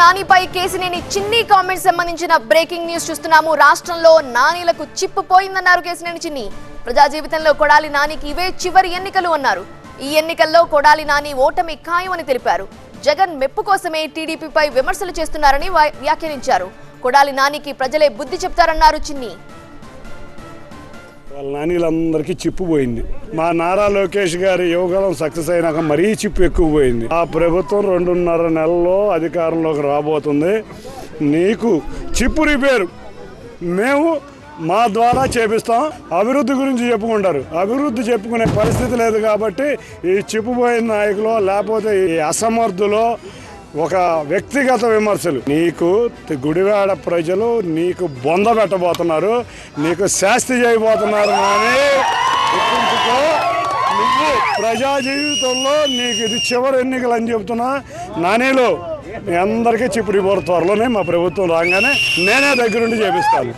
నానిపై కేసినేని చిన్ని కామెంట్స్ సంబంధించిన breaking news చూస్తున్నాము. రాష్ట్రంలో నానీలకు చిప్పు పోయిందన్నారు కేసినేని చిన్ని. ప్రజా జీవితంలో కొడాలి నానికి ఇవే చివరి ఎన్నికలు అన్నారు. ఈ ఎన్నికల్లో కొడాలి నాని ఓటమి ఖాయమని తెలిపారు. జగన్ మెప్పు కోసమే టీడీపీపై విమర్శలు చేస్తున్నారని వ్యాఖ్యానించారు. కొడాలి నానికి ప్రజలే బుద్ధి చెప్తారన్నారు చిన్ని. వాళ్ళ నానీలందరికీ చిప్పు పోయింది. మా నారా లోకేష్ గారి యువకాలం సక్సెస్ అయినాక మరీ చిప్పు ఎక్కువ పోయింది. ఆ ప్రభుత్వం రెండున్నర నెలల్లో అధికారంలోకి రాబోతుంది. నీకు చిప్పు రిపేరు. మేము మా ద్వారా చేపిస్తాం. అభివృద్ధి గురించి చెప్పుకుంటారు. అభివృద్ధి చెప్పుకునే పరిస్థితి లేదు కాబట్టి ఈ చిప్పుపోయిన నాయకులు లేకపోతే ఈ అసమర్థులో ఒక వ్యక్తిగత విమర్శలు. నీకు గుడివాడ ప్రజలు నీకు బొంద పెట్టబోతున్నారు. నీకు శాస్తి చేయబోతున్నారు అని గుర్తుంచుకో. నువ్వు ప్రజా జీవితంలో నీకు ఇది చివరి ఎన్నికలు అని చెబుతున్నా. నానేలో మీ అందరికీ చిప్పుడు రిపోర్ట్ త్వరలోనే మా ప్రభుత్వం రాగానే నేనే దగ్గరుండి చేపిస్తాను.